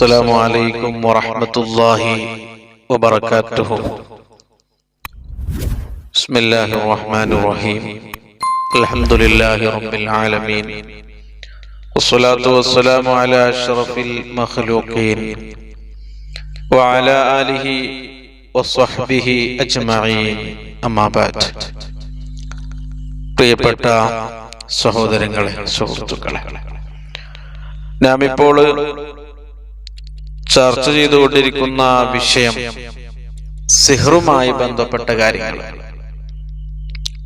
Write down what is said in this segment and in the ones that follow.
السلام عليكم ورحمة الله وبركاته بسم الله الرحمن الرحيم الحمد لله رب العالمين والصلاة والسلام على أشرف المخلوقين وعلى آله وصحبه أجمعين أما بعد പ്രിയപ്പെട്ട സഹോദരങ്ങളെ സുഹൃത്തുക്കളെ നാം ഇപ്പോൾ ചർച്ച ചെയ്തുകൊണ്ടിരിക്കുന്ന വിഷയം സിഹറുമായി ബന്ധപ്പെട്ട കാര്യങ്ങൾ.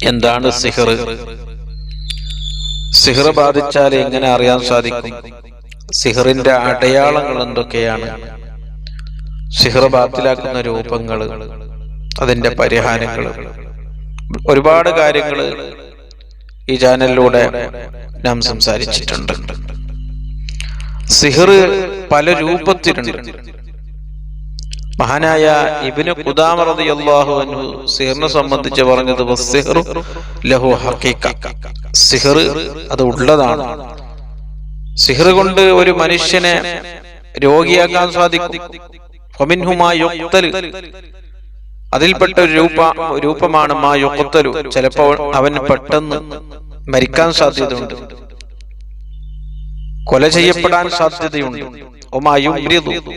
എന്താണ് സിഹർ സിഹർ ബാധിച്ചാൽ എങ്ങനെ അറിയാൻ സാധിക്കും? സിഹറിന്റെ അടയാളങ്ങൾ എന്തൊക്കെയാണ്? സിഹർ ബാത്തിലാക്കുന്ന രൂപങ്ങൾ അതിന്റെ പരിഹാരങ്ങൾ. ഒരുപാട് കാര്യങ്ങൾ ഈ ചാനലിലൂടെ നാം സംസാരിച്ചിട്ടുണ്ട്. സിഹർ പല രൂപത്തിലുണ്ട്. മഹാനായ ഇബിന് കുദാമറതിയല്ലാഹു അൻഹു സിഹറിനെ സംബന്ധിച്ച് പറഞ്ഞത് ലഹു സിഹർ അത് ഉള്ളതാണ്. സിഹർ കൊണ്ട് ഒരു മനുഷ്യനെ രോഗിയാക്കാൻ സാധിക്കും. അതിൽപ്പെട്ട ഒരു രൂപ രൂപമാണ് മാ യുക്തലു ചിലപ്പോൾ അവൻ പെട്ടെന്ന് മരിക്കാൻ സാധ്യതയുണ്ട്. കൊല ചെയ്യപ്പെടാൻ സാധ്യതയുണ്ട്. ഒമായും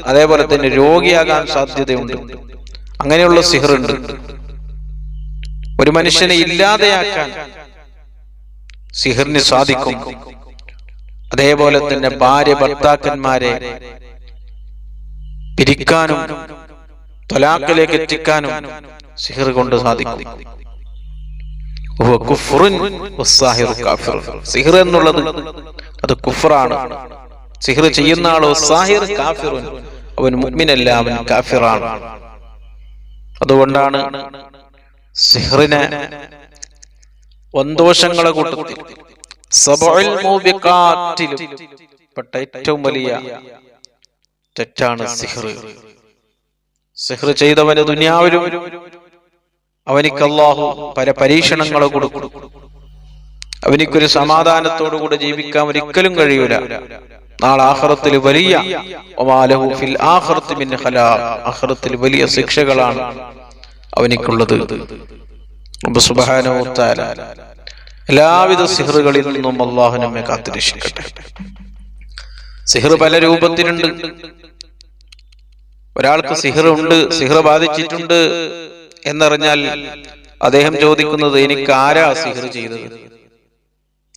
അതേപോലെ തന്നെ രോഗിയാകാൻ സാധ്യതയുണ്ട്. അങ്ങനെയുള്ള സിഹറുണ്ട്. ഒരു മനുഷ്യനെ ഇല്ലാതെയാക്കാൻ സിഹറിന് സാധിക്കും. അതേപോലെ തന്നെ ഭാര്യ ഭർത്താക്കന്മാരെ പിരിക്കാനും തൊലാക്കിലേക്ക് എത്തിക്കാനും സിഹർ കൊണ്ട് സാധിക്കും. സിഹർ എന്നുള്ളത് അത് കുഫറാണ് സിഹിർ ചെയ്യുന്ന ആളോ സാഹിർ കാഫിറുൻ. അവൻ മുഗ്മിനല്ല അവൻ കാഫിറാണ്. അതുകൊണ്ടാണ് സിഹറിനെ ഒന്തോഷങ്ങളെ കൂട്ടത്തിൽ പെട്ട ഏറ്റവും വലിയ തെറ്റാണ് സിഹർ. സിഹർ ചെയ്തവന് ദുനിയാവിലും അവനിക്ക് അള്ളാഹു പല പരീക്ഷണങ്ങളെ കൊടുക്കും. അവനിക്കൊരു സമാധാനത്തോടുകൂടെ ജീവിക്കാൻ ഒരിക്കലും കഴിയൂല. നാളെ ആഹ്റത്തിൽ വലിയ ആഹ്റത്തിൽ വലിയ ശിക്ഷകളാണ് അവനിക്കുള്ളത്. എല്ലാവിധ സിഹറുകളിൽ നിന്നും അള്ളാഹു നമ്മെ കാത്തിരക്ഷിക്കട്ടെ. സിഹർ പല രൂപത്തിലുണ്ട്. ഒരാൾക്ക് സിഹർ ഉണ്ട് സിഹർ ബാധിച്ചിട്ടുണ്ട് എന്നറിഞ്ഞാൽ അദ്ദേഹം ചോദിക്കുന്നത് എനിക്ക് ആരാ സിഹർ ചെയ്തത്?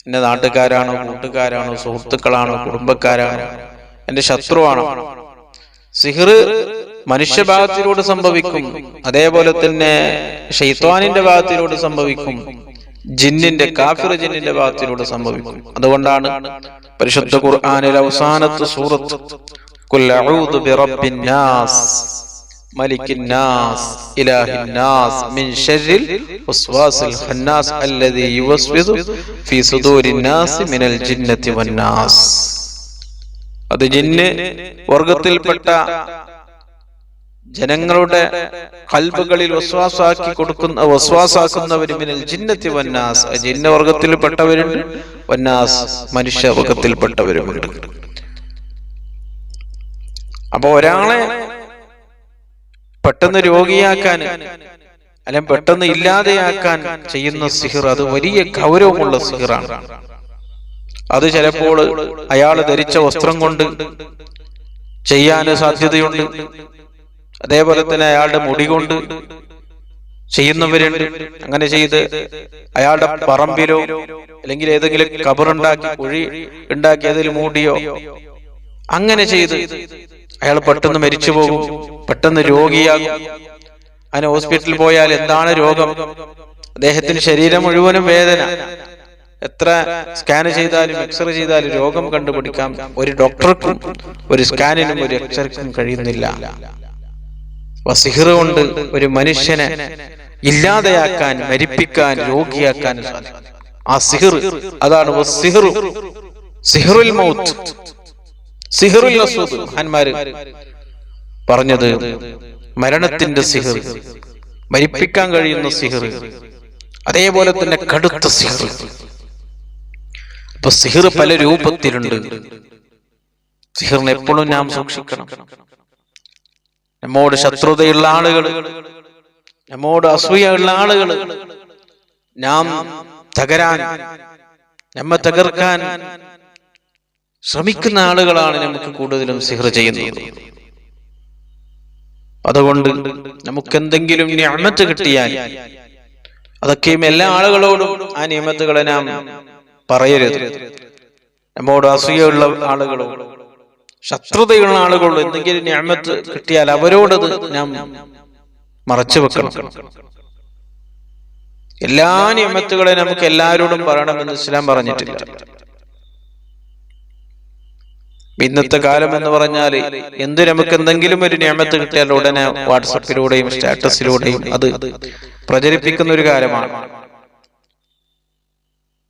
എന്റെ നാട്ടുകാരാണോ കൂട്ടുകാരാണോ സുഹൃത്തുക്കളാണോ കുടുംബക്കാരാണോ? എന്റെ ശത്രുവാണോ? സിഹിർ മനുഷ്യഭാഗത്തിലൂടെ സംഭവിക്കും. അതേപോലെ തന്നെ ഷെയ്ത്വാനിന്റെ ഭാഗത്തിലൂടെ സംഭവിക്കും. ജിന്നിന്റെ കാഫിർ ജിന്നിന്റെ ഭാഗത്തിലൂടെ സംഭവിക്കും. അതുകൊണ്ടാണ് പരിശുദ്ധ ഖുർആാനിൽ അവസാനത്തെ സൂറത്ത് കുല്ലൂദ് ബിറബിൻ നാസ് മലിക്കിന്നാസ് ഇലാഹിന്നാസ് മിൻ വസ്വാസിൽ ഫീ മിനൽ വന്നാസ് വർഗത്തിൽപ്പെട്ട ജനങ്ങളുടെ കൽബുകളിൽ വസ്വാസാക്കി കൊടുക്കുന്ന വസ്വാസാക്കുന്നവരും മിനൽ ജിന്നത്തി വന്നാസ് ജിന്ന ജിന്നവർഗത്തിൽപ്പെട്ടവരുണ്ട് വന്നാസ് മനുഷ്യവർഗത്തിൽപ്പെട്ടവരുമുണ്ട് അപ്പൊ ഒരാളെ പെട്ടെന്ന് രോഗിയാക്കാൻ അല്ലെങ്കിൽ പെട്ടെന്ന് ഇല്ലാതെയാക്കാൻ ചെയ്യുന്ന സിഹിർ അത് വലിയ ഗൗരവമുള്ള സിഹിറാണ്. അത് ചിലപ്പോൾ അയാൾ ധരിച്ച വസ്ത്രം കൊണ്ട് ചെയ്യാൻ സാധ്യതയുണ്ട്. അതേപോലെ തന്നെ അയാളുടെ മുടി കൊണ്ട് ചെയ്യുന്നവരുണ്ട്. അങ്ങനെ ചെയ്ത് അയാളുടെ പറമ്പിലോ അല്ലെങ്കിൽ ഏതെങ്കിലും കബറുണ്ടാക്കി കുഴി ഉണ്ടാക്കി അതിൽ മൂടിയോ അങ്ങനെ ചെയ്ത് അയാൾ പെട്ടെന്ന് മരിച്ചു പോകും. പെട്ടെന്ന് രോഗിയാകും. അങ്ങനെ ഹോസ്പിറ്റലിൽ പോയാൽ എന്താണ് രോഗം? അദ്ദേഹത്തിന് ശരീരം മുഴുവനും വേദന. എത്ര സ്കാൻ ചെയ്താലും എക്സ്റേ ചെയ്താലും രോഗം കണ്ടുപിടിക്കാം ഒരു ഡോക്ടർക്കും ഒരു സ്കാനിനും ഒരു എക്സ്റേക്കും കഴിയുന്നില്ല. വസിഹർ കൊണ്ട് ഒരു മനുഷ്യനെ ഇല്ലാതെയാക്കാൻ മരിപ്പിക്കാൻ രോഗിയാക്കാൻ സാധിക്കും ആ സിഹിർ അതാണ് സിഹിറു. സിഹിറുൽ മൗത്ത്. സിഹിറുൽ മഹാന്മാര് പറഞ്ഞത് മരണത്തിന്റെ സിഹർ മരിപ്പിക്കാൻ കഴിയുന്ന സിഹർ അതേപോലെ തന്നെ കടുത്ത സിഹർ ഇപ്പൊ സിഹർ പല രൂപത്തിലുണ്ട്. സിഹറിനെ എപ്പോഴും നാം സൂക്ഷിക്കണം. നമ്മോട് ശത്രുതയുള്ള ആളുകൾ നമ്മോട് അസൂയുള്ള ആളുകൾ നാം തകരാൻ നമ്മെ തകർക്കാൻ ശ്രമിക്കുന്ന ആളുകളാണ് നമുക്ക് കൂടുതലും സിഹർ ചെയ്യുന്നത്. അതുകൊണ്ട് നമുക്ക് എന്തെങ്കിലും ഞാമത്ത് കിട്ടിയാൽ അതൊക്കെയും എല്ലാ ആളുകളോടും ആ നിയമത്തുകളെ നാം പറയരുത്. നമ്മോട് അസൂയുള്ള ആളുകളോ ശത്രുതയുള്ള ആളുകളോ എന്തെങ്കിലും ഞാമത്ത് കിട്ടിയാൽ അവരോടത് നാം മറച്ചു വെക്കണം. എല്ലാ നിയമത്തുകളെ നമുക്ക് എല്ലാവരോടും പറയണമെന്ന് ഇസ്ലാം പറഞ്ഞിട്ടില്ല. ഇന്നത്തെ കാലം എന്ന് പറഞ്ഞാൽ എന്ത് നമുക്ക് എന്തെങ്കിലും ഒരു നിയമത്ത് കിട്ടിയാൽ ഉടനെ വാട്സപ്പിലൂടെയും സ്റ്റാറ്റസിലൂടെയും അത് പ്രചരിപ്പിക്കുന്ന ഒരു കാലമാണ്.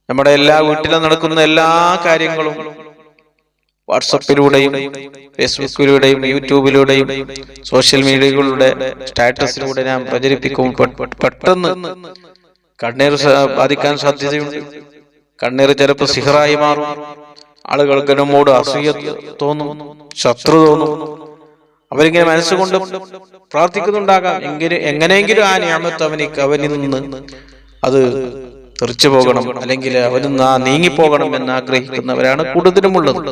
നമ്മുടെ എല്ലാ വീട്ടിലും നടക്കുന്ന എല്ലാ കാര്യങ്ങളും വാട്സപ്പിലൂടെയും ഫേസ്ബുക്കിലൂടെയും യൂട്യൂബിലൂടെയും സോഷ്യൽ മീഡിയകളുടെ സ്റ്റാറ്റസിലൂടെ ഞാൻ പ്രചരിപ്പിക്കും പെട്ടെന്ന് കണ്ണീർ ബാധിക്കാൻ സാധ്യതയുണ്ട്. കണ്ണീർ ചിലപ്പോൾ സിഹറായി മാറും. ആളുകൾക്ക് നമ്മോട് അസൂയ തോന്നും ശത്രു തോന്നും. അവരിങ്ങനെ മനസ്സുകൊണ്ട് പ്രാർത്ഥിക്കുന്നുണ്ടാകാം. എങ്കിലും എങ്ങനെയെങ്കിലും ആ ഞാമത്ത് അവനിക്ക് അവനിൽ നിന്ന് അത് തെറിച്ചു പോകണം. അല്ലെങ്കിൽ അവനിൽ നിന്ന് ആ നീങ്ങിപ്പോകണം എന്ന് ആഗ്രഹിക്കുന്നവരാണ് കൂടുതലുമുള്ളത്.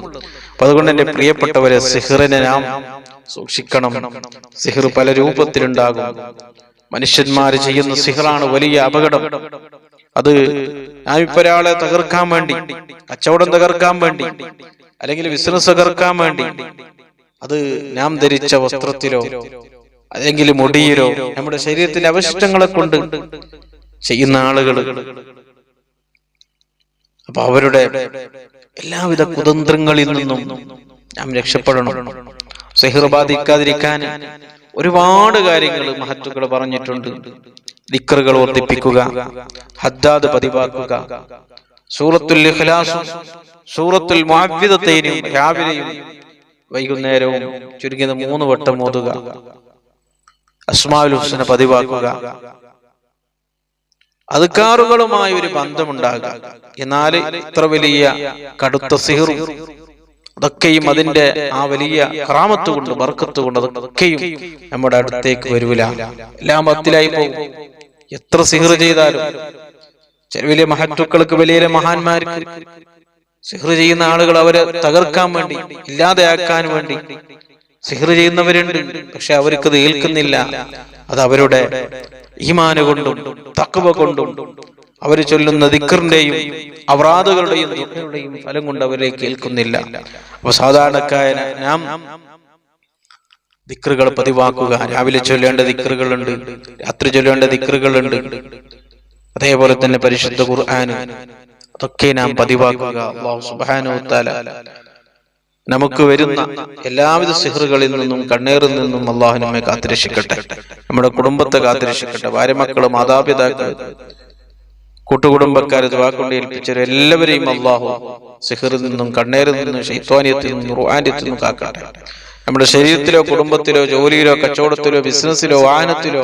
അപ്പൊ അതുകൊണ്ട് എന്റെ പ്രിയപ്പെട്ടവരെ സിഹറിനെ നാം സൂക്ഷിക്കണം. സിഹർ പല രൂപത്തിലുണ്ടാകും. മനുഷ്യന്മാര് ചെയ്യുന്ന സിഹറാണ് വലിയ അപകടം. അത് ഒരാളെ തകർക്കാൻ വേണ്ടി കച്ചവടം തകർക്കാൻ വേണ്ടി അല്ലെങ്കിൽ ബിസിനസ് തകർക്കാൻ വേണ്ടി അത് നാം ധരിച്ച വസ്ത്രത്തിലോ അല്ലെങ്കിൽ മുടിയിലോ നമ്മുടെ ശരീരത്തിന്റെ അവശിഷ്ടങ്ങളെ കൊണ്ട് ചെയ്യുന്ന ആളുകൾ അപ്പൊ അവരുടെ എല്ലാവിധ കുതന്ത്രങ്ങളിൽ നിന്നും നാം രക്ഷപ്പെടണം. സെഹിർ ബാധിക്കാതിരിക്കാൻ ഒരുപാട് കാര്യങ്ങൾ മഹത്തുക്കൾ പറഞ്ഞിട്ടുണ്ട്. ദിക്കറുകൾ വർദ്ധിപ്പിക്കുക ഹദ്ദാദ് പതിവാക്കുക. സൂറത്തുൽ ഇഖ്ലാസും സൂറത്തുൽ മുഅവ്വിദത്തൈനും രാവിലെയും വൈകുന്നേരവും ചുരുങ്ങിയത് മൂന്ന് വട്ടം ഓതുക. അസ്മാഉൽ ഹുസ്ന പതിവാക്കുക. അതുക്കാറുകളുമായി ഒരു ബന്ധമുണ്ടാകുക. എന്നാൽ ഇത്ര വലിയ കടുത്ത സിഹറും അതൊക്കെയും അതിന്റെ ആ വലിയ ക്രാമത്ത് കൊണ്ട് ബർക്കത്ത് കൊണ്ട് അതൊക്കെയും നമ്മുടെ അടുത്തേക്ക് വരൂല. എല്ലാം പത്തിലായി പോകും. എത്ര സിഹർ ചെയ്താലും ചില വലിയ മഹത്വക്കൾക്ക് വലിയ മഹാന്മാർക്ക് സിഹർ ചെയ്യുന്ന ആളുകൾ അവരെ തകർക്കാൻ വേണ്ടി ഇല്ലാതെയാക്കാൻ വേണ്ടി സിഹർ ചെയ്യുന്നവരുണ്ട്. പക്ഷെ അവർക്കത് ഏൽക്കുന്നില്ല. അത് അവരുടെ ഈമാന കൊണ്ടും തക്കവ കൊണ്ടും അവർ ചൊല്ലുന്ന ദിക്കറിന്റെയും അവറാദുകളുടെയും ഫലം കൊണ്ട് അവരെ കേൾക്കുന്നില്ല അപ്പൊ സാധാരണക്കാരൻ ദിക്കറുകൾ പതിവാക്കുക. രാവിലെ ചൊല്ലേണ്ട ദിക്റുകളുണ്ട്. രാത്രി ചൊല്ലേണ്ട ദിക്റുകളുണ്ട്. അതേപോലെ തന്നെ പരിശുദ്ധ ഖുർആൻ അതൊക്കെ നാം പതിവാക്കുക. നമുക്ക് വരുന്ന എല്ലാവിധ സിഹറുകളിൽ നിന്നും കണ്ണീറിൽ നിന്നും അള്ളാഹു നമ്മെ കാത്തിരക്ഷിക്കട്ടെ. നമ്മുടെ കുടുംബത്തെ കാത്തിരക്ഷിക്കട്ടെ. ഭാര്യമക്കൾ മാതാപിതാക്കൾ കൂട്ടുകുടുംബക്കാർ ദുവാക്കൊണ്ട് ഏൽപ്പിച്ചവർ എല്ലാവരെയും അള്ളാഹു സിഹറിൽ നിന്നും കണ്ണേറിൽ നിന്നും ശൈത്വാനിയത്തിൽ നിന്നും റുഹാന്യത്തിൽ നിന്നും കാക്കട്ടെ. നമ്മുടെ ശരീരത്തിലോ കുടുംബത്തിലോ ജോലിയിലോ കച്ചവടത്തിലോ ബിസിനസ്സിലോ വാഹനത്തിലോ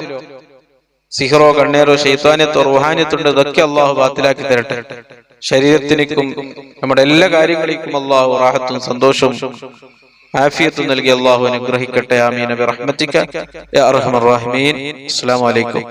സിഹറോ കണ്ണേറോ ശൈത്താന്യത്തോ റുഹാന്യത്തുണ്ട് ഇതൊക്കെ അള്ളാഹു ബാത്തിലാക്കി തരട്ടെ. ശരീരത്തിനും നമ്മുടെ എല്ലാ കാര്യങ്ങളേക്കും അള്ളാഹു റാഹത്തും സന്തോഷവും ആഫിയത്തും നൽകി അള്ളാഹു അനുഗ്രഹിക്കട്ടെ. ആമീൻ. അസ്സലാമു അലൈക്കും.